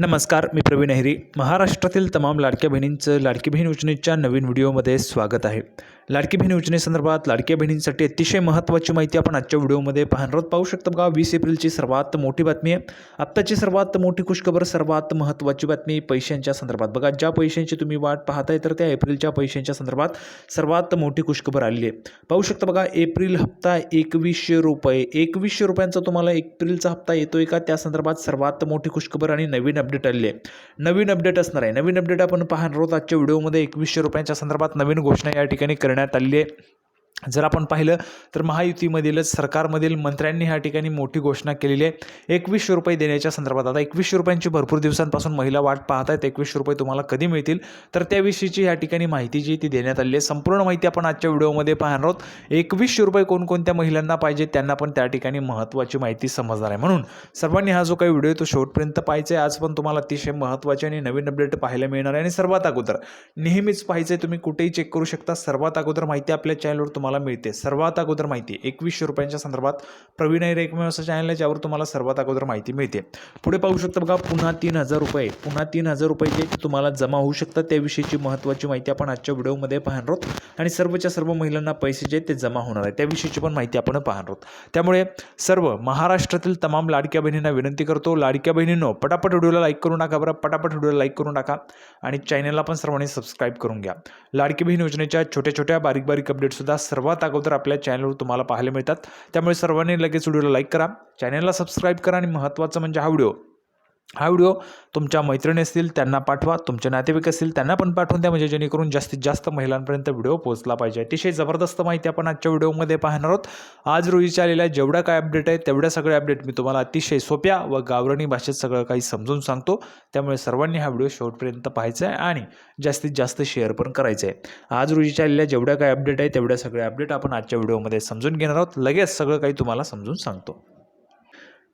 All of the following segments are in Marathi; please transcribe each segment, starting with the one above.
नमस्कार मी प्रवीण अहिरी. महाराष्ट्रातील तमाम लाडक्या बहिणींचं लाडकी बहीण योजनेच्या नवीन व्हिडिओमध्ये स्वागत आहे. लाडकी बहीण योजनेसंदर्भात लाडक्या बहिणींसाठी अतिशय महत्त्वाची माहिती आपण आजच्या व्हिडिओमध्ये पाहणार आहोत. पाहू शकता बघा वीस एप्रिलची सर्वात मोठी बातमी आहे. आत्ताची सर्वात मोठी खुशखबर सर्वात महत्त्वाची बातमी पैशांच्या संदर्भात. बघा ज्या पैशांची तुम्ही वाट पाहताय तर त्या एप्रिलच्या पैशांच्या संदर्भात सर्वात मोठी खुशखबर आलेली आहे. पाहू शकता बघा एप्रिल हप्ता एकवीसशे रुपये. एकवीसशे रुपयांचा तुम्हाला एप्रिलचा हप्ता येतोय का? त्या संदर्भात सर्वात मोठी खुशखबर आणि नवीन अपडेट आलेली आहे. नवीन अपडेट असणार आहे. नवीन अपडेट आपण पाहणार आहोत. आजच्या व्हिडिओमध्ये एकवीसशे रुपयांच्या संदर्भात नवीन घोषणा या ठिकाणी करण्यात आलेली आहे. जर आपण पाहिलं तर महायुतीमधीलच सरकारमधील मंत्र्यांनी ह्या ठिकाणी मोठी घोषणा केलेली आहे. एकवीसशे रुपये देण्याच्या संदर्भात आता एकवीसशे रुपयांची भरपूर दिवसांपासून महिला वाट पाहत आहेत. एकवीसशे रुपये तुम्हाला कधी मिळतील? तर त्याविषयीची ह्या ठिकाणी माहिती जी ती देण्यात आली आहे. संपूर्ण माहिती आपण आजच्या व्हिडिओमध्ये पाहणार आहोत. एकवीसशे रुपये कोणकोणत्या महिलांना पाहिजे त्यांना पण त्या ठिकाणी महत्त्वाची माहिती समजणार आहे. म्हणून सर्वांनी हा जो काही व्हिडिओ तो शेवटपर्यंत पाहायचा आहे. आज पण तुम्हाला अतिशय महत्त्वाचे आणि नवीन अपडेट पाहायला मिळणार आहे. आणि सर्वात अगोदर नेहमीच पाहायचं आहे तुम्ही कुठेही चेक करू शकता. सर्वात अगोदर माहिती आपल्या चॅनलवर तुम्हाला मिळते. सर्वात अगोदर माहिती एकवीसशे रुपयांच्या संदर्भात प्रवीण अहिर एकमेव असं चॅनल आहे ज्यावर तुम्हाला सर्वात अगोदर माहिती मिळते. पुढे पाहू शकता बघा पुन्हा तीन हजार रुपये. पुन्हा तीन हजार रुपये जे तुम्हाला जमा होऊ शकतात त्याविषयीची महत्त्वाची माहिती आपण आजच्या व्हिडिओमध्ये पाहणार आहोत. आणि सर्वच्या सर्व महिलांना पैसे जे ते जमा होणार आहे त्याविषयीची पण माहिती आपण पाहणार आहोत. त्यामुळे सर्व महाराष्ट्रातील तमाम लाडक्या बहिणींना विनंती करतो. लाडक्या बहिणींनो पटापट व्हिडिओला लाईक करून टाका बरं. पटापट व्हिडिओला लाईक करून टाका आणि चॅनलला पण सर्वांनी सबस्क्राईब करून घ्या. लाडकी बहीण योजनेच्या छोट्या छोट्या बारीक बारीक अपडेटसुद्धा सर्वात अगोदर आपल्या चॅनलवर तुम्हाला पाहायला मिळतात. त्यामुळे सर्वांनी लगेच व्हिडिओला लाईक करा. चॅनलला सबस्क्राईब करा आणि महत्त्वाचं म्हणजे हा व्हिडिओ. हा व्हिडिओ तुमच्या मैत्रिणी असतील त्यांना पाठवा. तुमचे नातेवाईक असतील त्यांना पण पाठवून द्या. म्हणजे जेणेकरून जास्तीत जास्त महिलांपर्यंत व्हिडिओ पोहोचला पाहिजे. अतिशय जबरदस्त माहिती आपण आजच्या व्हिडिओमध्ये पाहणार आहोत. आज रोजीच्या आलेल्या जेवढ्या काय अपडेट आहे तेवढ्या सगळ्या अपडेट मी तुम्हाला अतिशय सोप्या व गावरणी भाषेत सगळं काही समजून सांगतो. त्यामुळे सर्वांनी हा व्हिडिओ शेवटपर्यंत पाहायचा आहे आणि जास्तीत जास्त शेअर पण करायचं आहे. आज रोजीच्या आलेल्या जेवढ्या काय अपडेट आहे तेवढ्या सगळ्या अपडेट आपण आजच्या व्हिडिओमध्ये समजून घेणार आहोत. लगेच सगळं काही तुम्हाला समजून सांगतो.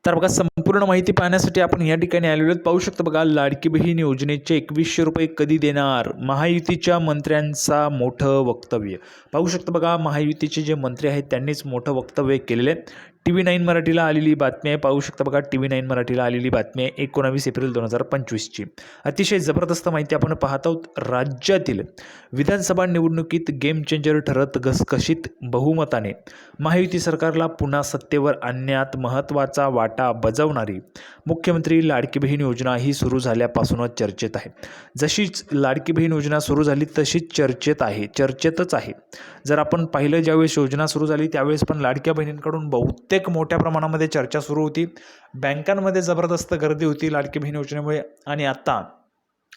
तर बघा संपूर्ण माहिती पाहण्यासाठी आपण या ठिकाणी आलेलो आहोत. पाहू शकतो बघा लाडकी बहीण योजनेचे एकवीसशे रुपये कधी देणार? महायुतीच्या मंत्र्यांचा मोठं वक्तव्य. पाहू शकतो बघा महायुतीचे जे मंत्री आहेत त्यांनीच मोठं वक्तव्य केलेलं आहे. टी व्ही नाईन मराठीला आलेली बातमी आहे. पाहू शकता बघा टी व्ही नाईन मराठीला आलेली बातमी आहे एकोणावीस एप्रिल दोन हजार पंचवीसची. अतिशय जबरदस्त माहिती आपण पाहत आहोत राज्यातील विधानसभा निवडणुकीत गेम चेंजर ठरत घसघशीत बहुमताने. महायुती सरकारला पुन्हा सत्तेवर आणण्यात महत्त्वाचा वाटा बजावणारी मुख्यमंत्री लाडकी बहीण योजना ही सुरू झाल्यापासूनच चर्चेत आहे. जशीच लाडकी बहीण योजना सुरू झाली तशीच चर्चेत आहे चर्चेतच आहे. जर आपण पाहिलं ज्यावेळेस योजना सुरू झाली त्यावेळेस पण लाडक्या बहिणींकडून बहुतेक मोठ्या प्रमाणामध्ये चर्चा सुरू होती. बँकांमध्ये जबरदस्त गर्दी होती लाडकी बहीण योजनेमुळे आणि आता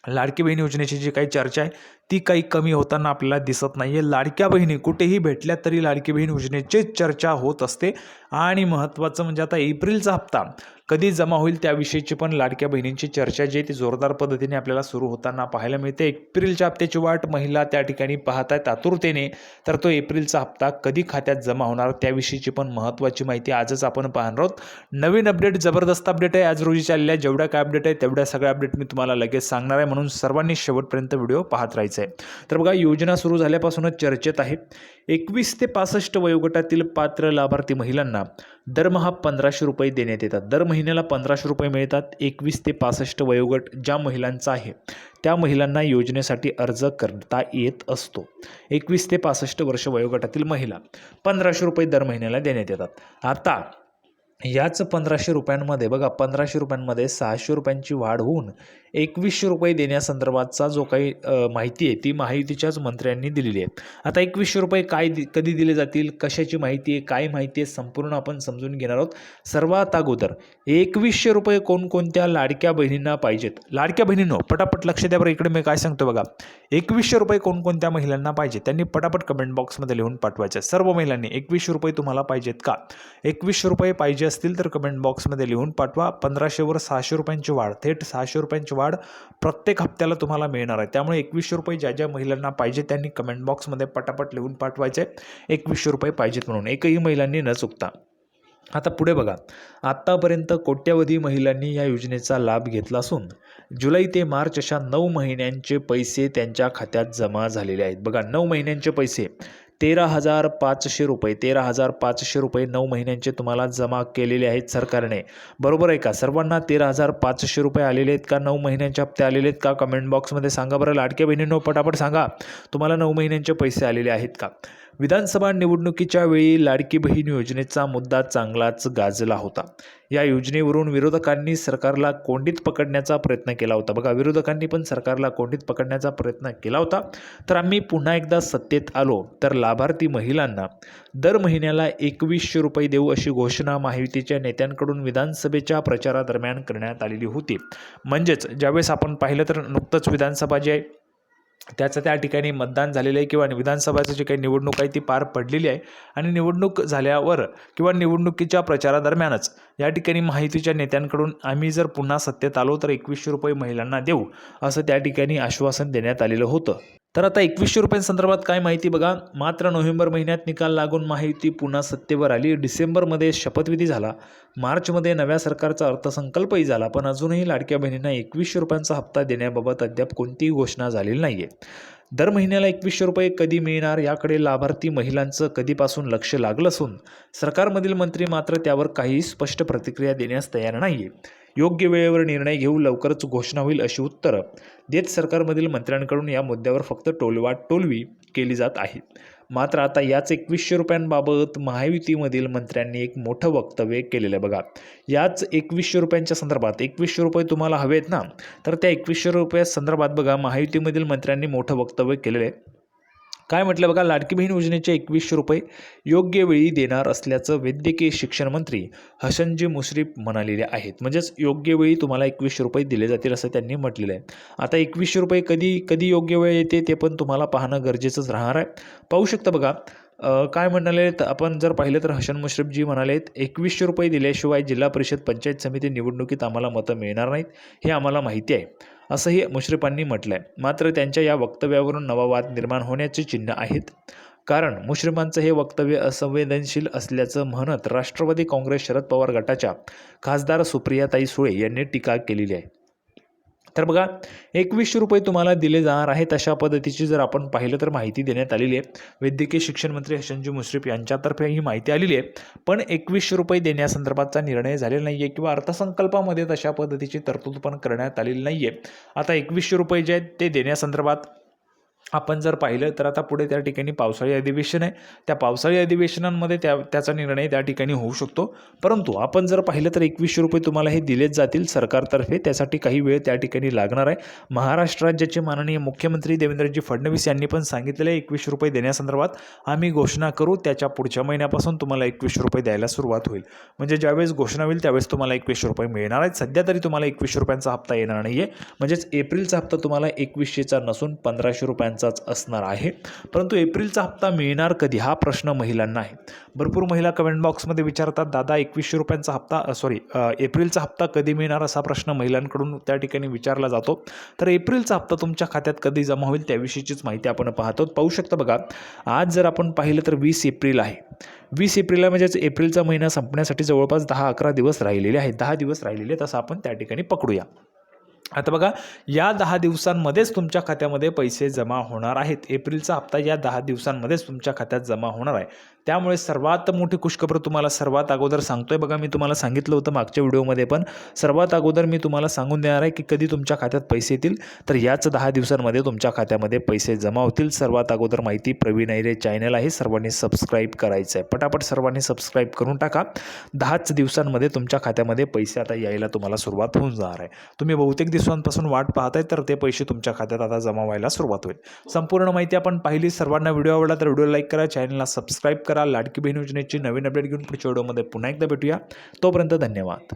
लाडकी बहीण योजनेची जी काही चर्चा आहे ती काही कमी होताना आपल्याला दिसत नाही आहे लाडक्या बहिणी कुठेही भेटल्या तरी लाडकी बहीण योजनेचीच चर्चा होत असते. आणि महत्त्वाचं म्हणजे आता एप्रिलचा हप्ता. कधी जमा होईल त्याविषयीची पण लाडक्या बहिणींची चर्चा जी आहे ती जोरदार पद्धतीने आपल्याला सुरू होताना पाहायला मिळते. एप्रिलच्या हप्त्याची वाट महिला त्या ठिकाणी पाहत आहेत आतुरतेने. तर तो एप्रिलचा हप्ता कधी खात्यात जमा होणार त्याविषयीची पण महत्त्वाची माहिती आजच आपण पाहणार आहोत. नवीन अपडेट जबरदस्त अपडेट आहे. आज रोजी चाललेल्या जेवढ्या काय अपडेट आहे तेवढ्या सगळ्या अपडेट मी तुम्हाला लगेच सांगणार आहे. म्हणून सर्वांनी शेवटपर्यंत व्हिडिओ पाहत राहायचा आहे तर बघा योजना सुरू झाल्यापासूनच चर्चेत आहे. एकवीस ते पासष्ट वयोगटातील पात्र लाभार्थी महिलांना दरमहा पंधराशे रुपये देण्यात येतात. दर महिन्याला पंधराशे रुपये मिळतात. एकवीस ते पासष्ट वयोगट ज्या महिलांचा आहे त्या महिलांना योजनेसाठी अर्ज करता येत असतो. एकवीस ते पासष्ट वर्ष वयोगटातील महिला पंधराशे रुपये दर महिन्याला देण्यात येतात. आता याच पंधराशे रुपयांमध्ये बघा पंधराशे रुपयांमध्ये सहाशे रुपयांची वाढ होऊन एकवीसशे रुपये देण्यासंदर्भातचा जो काही माहिती आहे ती माहितीच्याच मंत्र्यांनी दिलेली आहे. आता एकवीसशे रुपये काय दि कधी दिले जातील कशाची माहिती आहे काय माहिती आहे संपूर्ण आपण समजून घेणार आहोत. सर्वात अगोदर एकवीसशे रुपये कोणकोणत्या लाडक्या बहिणींना पाहिजेत? लाडक्या बहिणींनो पटापट लक्ष द्या बरं इकडे मी काय सांगतो बघा. एकवीसशे रुपये कोणकोणत्या महिलांना पाहिजे त्यांनी पटापट कमेंट बॉक्समध्ये लिहून पाठवायचे. सर्व महिलांनी एकवीसशे रुपये तुम्हाला पाहिजेत का? एकवीसशे रुपये पाहिजे असतील तर कमेंट बॉक्समध्ये लिहून पाठवा. पंधराशेवर सहाशे रुपयांची वाढ थेट सहाशे रुपयांची वाढ प्रत्येक हप्त्याला तुम्हाला मिळणार आहे. त्यामुळे एकवीसशे रुपये ज्या ज्या महिलांना पाहिजे त्यांनी कमेंट बॉक्समध्ये पटापट लिहून पाठवायचे. एकवीसशे रुपये पाहिजेत म्हणून. एकही महिलांनी न चुकता. आता पुढे बघा. आत्तापर्यंत कोट्यवधी महिलांनी या योजनेचा लाभ घेतला असून जुलै ते मार्च अशा नऊ महिन्यांचे पैसे त्यांच्या खात्यात जमा झालेले आहेत. बघा नऊ महिन्यांचे पैसे. तेरा हजार पाचशे रुपये तेरा हजार पाचशे रुपये नऊ महिन्यांचे तुम्हाला जमा केलेले आहेत सरकारने. बरोबर आहे का? सर्वांना तेरा हजार पाचशे रुपये आलेले आहेत का? नऊ महिन्यांचे हप्ते आलेले आहेत का? कमेंट बॉक्समध्ये सांगा बरं. लाडक्या बहिणींनो पटापट सांगा. तुम्हाला नऊ महिन्यांचे पैसे आलेले आहेत का? विधानसभा निवडणुकीच्या वेळी लाडकी बहीण योजनेचा मुद्दा चांगलाच गाजला होता. या योजनेवरून विरोधकांनी सरकारला कोंडीत पकडण्याचा प्रयत्न केला होता. बघा विरोधकांनी पण सरकारला कोंडीत पकडण्याचा प्रयत्न केला होता. तर आम्ही पुन्हा एकदा सत्तेत आलो तर लाभार्थी महिलांना दर महिन्याला एकवीसशे रुपये देऊ अशी घोषणा महायुतीच्या नेत्यांकडून विधानसभेच्या प्रचारादरम्यान करण्यात आलेली होती. म्हणजेच ज्यावेळेस आपण पाहिलं तर नुकतंच विधानसभा जी आहे त्याचं त्या ठिकाणी मतदान झालेलं आहे किंवा विधानसभाचं जे काही निवडणूक आहे ती पार पडलेली आहे. आणि निवडणूक झाल्यावर किंवा निवडणुकीच्या प्रचारादरम्यानच या ठिकाणी माहितीच्या नेत्यांकडून आम्ही जर पुन्हा सत्तेत आलो तर एकवीसशे रुपये महिलांना देऊ असं त्या ठिकाणी आश्वासन देण्यात आलेलं होतं. तर आता एकवीसशे रुपयांसंदर्भात काय माहिती बघा. मात्र नोव्हेंबर महिन्यात निकाल लागून माहिती पुन्हा सत्तेवर आली. डिसेंबरमध्ये शपथविधी झाला. मार्चमध्ये नव्या सरकारचा अर्थसंकल्पही झाला. पण अजूनही लाडक्या बहिणींना एकवीसशे रुपयांचा हप्ता देण्याबाबत अद्याप कोणतीही घोषणा झालेली नाही आहे दर महिन्याला एकवीसशे रुपये कधी मिळणार याकडे लाभार्थी महिलांचं कधीपासून लक्ष लागलं असून सरकारमधील मंत्री मात्र त्यावर काही स्पष्ट प्रतिक्रिया देण्यास तयार नाही आहे योग्य वेळेवर निर्णय घेऊ लवकरच घोषणा होईल अशी उत्तरं देत सरकारमधील मंत्र्यांकडून या मुद्द्यावर फक्त टोलवाट टोलवी केली जात आहे. मात्र आता याच एकवीसशे रुपयांबाबत महायुतीमधील मंत्र्यांनी एक मोठं वक्तव्य केलेलं आहे बघा. याच एकवीसशे रुपयांच्या संदर्भात एकवीसशे रुपये तुम्हाला हवेत ना? तर त्या एकवीसशे रुपया संदर्भात बघा महायुतीमधील मंत्र्यांनी मोठं वक्तव्य केलेलं आहे. काय म्हटलं बघा लाडकी बहीण योजनेचे एकवीसशे रुपये योग्य वेळी देणार असल्याचं वैद्यकीय शिक्षण मंत्री हसनजी मुश्रीफ म्हणालेले आहेत. म्हणजेच योग्य वेळी तुम्हाला एकवीसशे रुपये दिले जातील असं त्यांनी म्हटलेलं आहे. आता एकवीसशे रुपये कधी कधी योग्य वेळ येते ते पण तुम्हाला पाहणं गरजेचंच राहणार आहे. पाहू शकता बघा काय म्हणाले तर आपण जर पाहिलं तर हसन मुश्रीफजी म्हणालेत एकवीसशे रुपये दिल्याशिवाय जिल्हा परिषद पंचायत समिती निवडणुकीत आम्हाला मतं मिळणार नाहीत हे आम्हाला माहिती आहे. असंही मुश्रीफांनी म्हटलं आहे मात्र त्यांच्या या वक्तव्यावरून नवा वाद निर्माण होण्याची चिन्ह आहेत. कारण मुश्रीफांचं हे वक्तव्य असंवेदनशील असल्याचं म्हणत राष्ट्रवादी काँग्रेस शरद पवार गटाच्या खासदार सुप्रियाताई सुळे यांनी टीका केलेली आहे. तर बघा एकवीसशे रुपये तुम्हाला दिले जाणार आहेत अशा पद्धतीची जर आपण पाहिलं तर माहिती देण्यात आलेली आहे. वैद्यकीय शिक्षण मंत्री हसनजी मुश्रीफ यांच्यातर्फे ही माहिती आलेली आहे. पण एकवीसशे रुपये देण्यासंदर्भातचा निर्णय झालेला नाही आहे किंवा अर्थसंकल्पामध्ये तशा पद्धतीची तरतूद पण करण्यात आलेली नाही आहे आता एकवीसशे रुपये जे आहेत ते देण्यासंदर्भात आपण जर पाहिलं तर आता पुढे त्या ठिकाणी पावसाळी अधिवेशन आहे. त्या पावसाळी अधिवेशनांमध्ये त्या त्याचा निर्णय त्या ठिकाणी होऊ शकतो. परंतु आपण जर पाहिलं तर एकवीसशे रुपये तुम्हाला हे दिलेच जातील सरकारतर्फे. त्यासाठी काही वेळ त्या ठिकाणी लागणार आहे. महाराष्ट्र राज्याचे माननीय मुख्यमंत्री देवेंद्रजी फडणवीस यांनी पण सांगितलेलं आहे एकवीसशे रुपये देण्यासंदर्भात आम्ही घोषणा करू. त्याच्या पुढच्या महिन्यापासून तुम्हाला एकवीसशे रुपये द्यायला सुरुवात होईल. म्हणजे ज्यावेळेस घोषणा होईल त्यावेळेस तुम्हाला एकवीसशे रुपये मिळणार आहेत. सध्या तरी तुम्हाला एकवीसशे रुपयांचा हप्ता येणार नाही आहे म्हणजेच एप्रिलचा हप्ता तुम्हाला एकवीसशेचा नसून पंधराशे रुपयांचाच असणार आहे. परंतु एप्रिलचा हप्ता मिळणार कधी? हा प्रश्न महिलांना आहे. भरपूर महिला कमेंट बॉक्समध्ये विचारतात दादा एकवीसशे रुपयांचा हप्ता सॉरी एप्रिलचा हप्ता कधी मिळणार? असा प्रश्न महिलांकडून त्या ठिकाणी विचारला जातो. तर एप्रिलचा हप्ता तुमच्या खात्यात कधी जमा होईल त्याविषयीचीच माहिती आपण पाहतो. पाहू शकता बघा आज जर आपण पाहिलं तर वीस एप्रिल आहे. वीस एप्रिलला म्हणजेच एप्रिलचा महिना संपण्यासाठी जवळपास दहा अकरा दिवस राहिलेले आहेत. दहा दिवस राहिलेले तसं आपण त्या ठिकाणी पकडूया. आता बघा या दहा दिवसांमध्येच तुमच्या खात्यामध्ये पैसे जमा होणार आहेत. एप्रिलचा हप्ता या दहा दिवसांमध्येच तुमच्या खात्यात जमा होणार आहे. त्यामुळे सर्वात मोठी खुशखबर तुम्हाला सर्वात अगोदर सांगतोय. बघा मी तुम्हाला सांगितलं होतं मागच्या व्हिडिओमध्ये पण सर्वात अगोदर मी तुम्हाला सांगून देणार आहे की कधी तुमच्या खात्यात पैसे येतील तर याच दहा दिवसांमध्ये तुमच्या खात्यामध्ये पैसे जमा होतील. सर्वात अगोदर माहिती प्रवीण ऐरे चॅनल आहे सर्वांनी सबस्क्राईब करायचं आहे. पटापट सर्वांनी सबस्क्राईब करून टाका. दहाच दिवसांमध्ये तुमच्या खात्यामध्ये पैसे आता यायला तुम्हाला सुरुवात होऊन जाणार आहे. तुम्ही बहुतेक दिवसांपासून वाट पाहताय तर ते पैसे तुमच्या खात्यात आता जमा व्हायला सुरुवात होईल. संपूर्ण माहिती आपण पाहिली. सर्वांना व्हिडिओ आवडला तर व्हिडिओ लाईक करा चॅनलला सबस्क्राईब करा लाडकी बहीण योजनेची नवीन अपडेट घेऊन पुढच्या व्हिडिओमध्ये पुन्हा एकदा भेटूया. तोपर्यंत धन्यवाद.